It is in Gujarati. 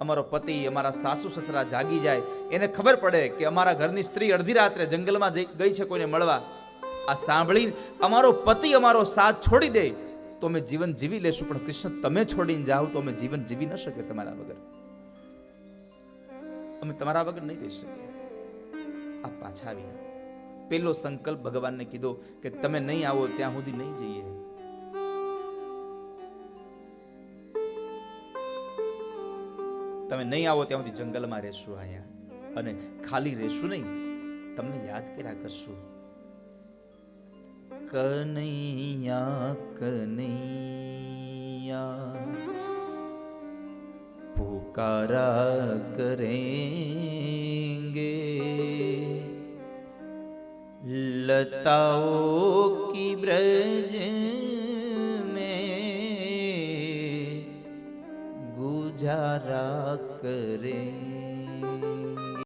અમારો પતિ, અમારા સાસુ, સસરા જાગી જાય. એને ખબર પડે કે અમારા ઘરની સ્ત્રી અડધી રાત્રે જંગલમાં ગઈ છે કોઈને મળવા. આ સાંભળીને અમારો પતિ અમારો સાથ છોડી દે. તો અમે જીવન જીવી લેશું, પણ કૃષ્ણ, તમે છોડીને જાઓ તો અમે જીવન જીવી ન શકે તમારા વગર. અમે તમારા વગર નહીં રહી શકીએ. આ પાછા આવી પેલો સંકલ્પ ભગવાનને કીધો કે તમે નહીં આવો, ત્યાં સુધી નહીં જઈએ. તમે નહીં આવો ત્યાં સુધી જંગલમાં રહેશું અહીંયા અને ખાલી રહેશું નહીં તમને યાદ કર્યા કરશું કનૈયા કનૈયા પુકારા કરેંગે लताओं की ब्रज ગુજારા કરે